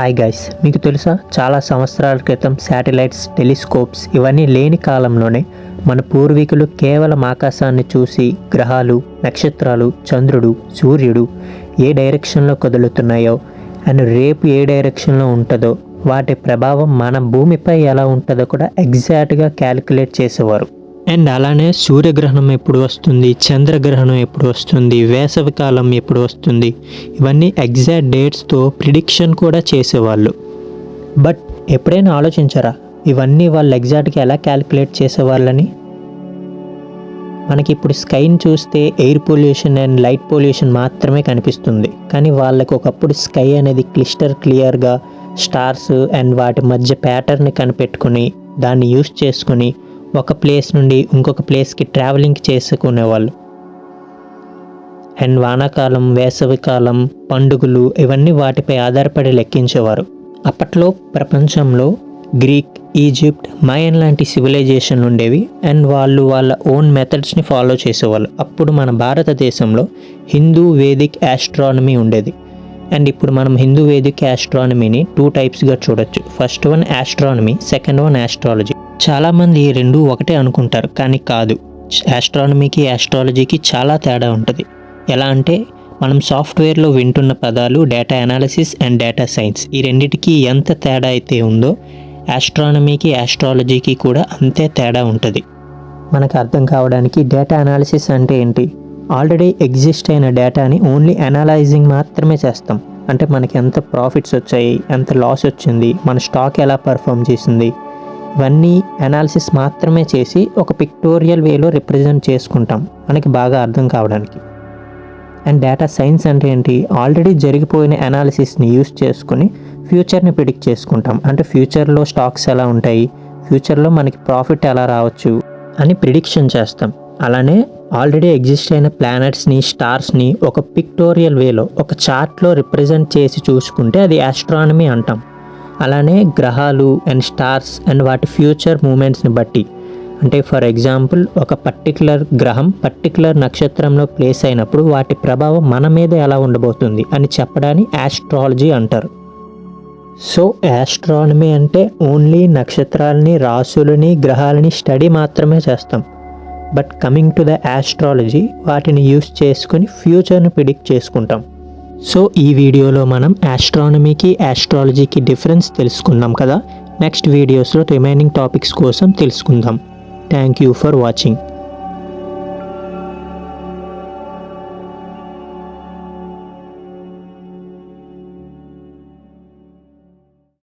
Hi guys మీకు తెలుసా? చాలా సంవత్సరాల క్రితం శాటిలైట్స్ టెలిస్కోప్స్ ఇవన్నీ లేని కాలంలోనే మన పూర్వీకులు కేవలం ఆకాశాన్ని చూసి గ్రహాలు నక్షత్రాలు చంద్రుడు సూర్యుడు ఏ డైరెక్షన్లో కదులుతున్నాయో అండ్ రేపు ఏ డైరెక్షన్లో ఉంటుందో వాటి ప్రభావం మన భూమిపై ఎలా ఉంటుందో కూడా ఎగ్జాక్ట్గా క్యాలిక్యులేట్ చేసేవారు. అండ్ అలానే సూర్యగ్రహణం ఎప్పుడు వస్తుంది చంద్రగ్రహణం ఎప్పుడు వస్తుంది వేసవికాలం ఎప్పుడు వస్తుంది ఇవన్నీ ఎగ్జాక్ట్ డేట్స్తో ప్రిడిక్షన్ కూడా చేసేవాళ్ళు. బట్ ఎప్పుడైనా ఆలోచించారా ఇవన్నీ వాళ్ళు ఎగ్జాక్ట్గా ఎలా క్యాలిక్యులేట్ చేసేవాళ్ళని? మనకి ఇప్పుడు స్కైని చూస్తే air pollution and light pollution మాత్రమే కనిపిస్తుంది. కానీ వాళ్ళకి ఒకప్పుడు స్కై అనేది క్లిస్టర్ క్లియర్గా స్టార్స్ అండ్ వాటి మధ్య ప్యాటర్న్ని కనిపెట్టుకుని దాన్ని యూస్ చేసుకుని ఒక ప్లేస్ నుండి ఇంకొక ప్లేస్కి ట్రావెలింగ్ చేసుకునేవాళ్ళు. అండ్ వానాకాలం వేసవికాలం పండుగలు ఇవన్నీ వాటిపై ఆధారపడి లెక్కించేవారు. అప్పట్లో ప్రపంచంలో గ్రీక్ ఈజిప్ట్ మయన్ లాంటి సివిలైజేషన్ ఉండేవి. అండ్ వాళ్ళు వాళ్ళ ఓన్ మెథడ్స్ని ఫాలో చేసేవాళ్ళు. అప్పుడు మన భారతదేశంలో హిందూ వేదిక్ ఆస్ట్రానమీ ఉండేది. అండ్ ఇప్పుడు మనం హిందూ వేదిక్ ఆస్ట్రానమీని టూ టైప్స్గా చూడొచ్చు. First one astronomy second one astrology చాలామంది రెండు ఒకటే అనుకుంటారు కానీ కాదు. ఆస్ట్రానమీకి ఆస్ట్రాలజీకి చాలా తేడా ఉంటుంది. ఎలా అంటే మనం సాఫ్ట్వేర్లో వింటున్న పదాలు data analysis and data science ఈ రెండిటికి ఎంత తేడా అయితే ఉందో ఆస్ట్రానమీకి ఆస్ట్రాలజీకి కూడా అంతే తేడా ఉంటుంది. మనకు అర్థం కావడానికి డేటా అనాలిసిస్ అంటే ఏంటి? ఆల్రెడీ ఎగ్జిస్ట్ అయిన డేటాని ఓన్లీ అనలైజింగ్ మాత్రమే చేస్తాం. అంటే మనకి ఎంత ప్రాఫిట్స్ వచ్చాయి ఎంత లాస్ వచ్చింది మన స్టాక్ ఎలా పర్ఫామ్ చేసింది ఇవన్నీ అనాలిసిస్ మాత్రమే చేసి ఒక పిక్టోరియల్ వేలో రిప్రజెంట్ చేసుకుంటాం. మనకి బాగా అర్థం కావడానికి. అండ్ డేటా సైన్స్ అంటే ఏంటి? ఆల్రెడీ జరిగిపోయిన అనాలిసిస్ని యూస్ చేసుకుని ఫ్యూచర్ని ప్రిడిక్ట్ చేసుకుంటాం. అంటే ఫ్యూచర్లో స్టాక్స్ ఎలా ఉంటాయి? ఫ్యూచర్లో మనకి ప్రాఫిట్ ఎలా రావచ్చు? అని ప్రిడిక్షన్ చేస్తాం. అలానే ఆల్రెడీ ఎగ్జిస్ట్ అయిన ప్లానెట్స్ని స్టార్స్ని ఒక పిక్టోరియల్ వేలో ఒక చార్ట్లో రిప్రజెంట్ చేసి చూసుకుంటే అది ఆస్ట్రానమీ అంటాం. అలానే గ్రహాలు అండ్ స్టార్స్ అండ్ వాటి ఫ్యూచర్ మూమెంట్స్ని బట్టి. అంటే ఫర్ ఎగ్జాంపుల్ ఒక పర్టికులర్ గ్రహం పర్టికులర్ నక్షత్రంలో ప్లేస్ అయినప్పుడు వాటి ప్రభావం మన మీద ఎలా ఉండబోతుంది అని చెప్పడాన్ని ఆస్ట్రాలజీ అంటారు. సో యాస్ట్రానమీ అంటే ఓన్లీ నక్షత్రాలని రాసులని గ్రహాలని స్టడీ మాత్రమే చేస్తాం. But coming to the astrology వాటిని యూస్ చేసుకుని ఫ్యూచర్ని ప్రిడిక్ట్ చేసుకుంటాం. సో ఈ వీడియోలో మనం ఆస్ట్రానమీకి ఆస్ట్రాలజీకి డిఫరెన్స్ తెలుసుకున్నాం కదా. నెక్స్ట్ వీడియోస్లో రిమైనింగ్ టాపిక్స్ కోసం తెలుసుకుందాం. Thank you for watching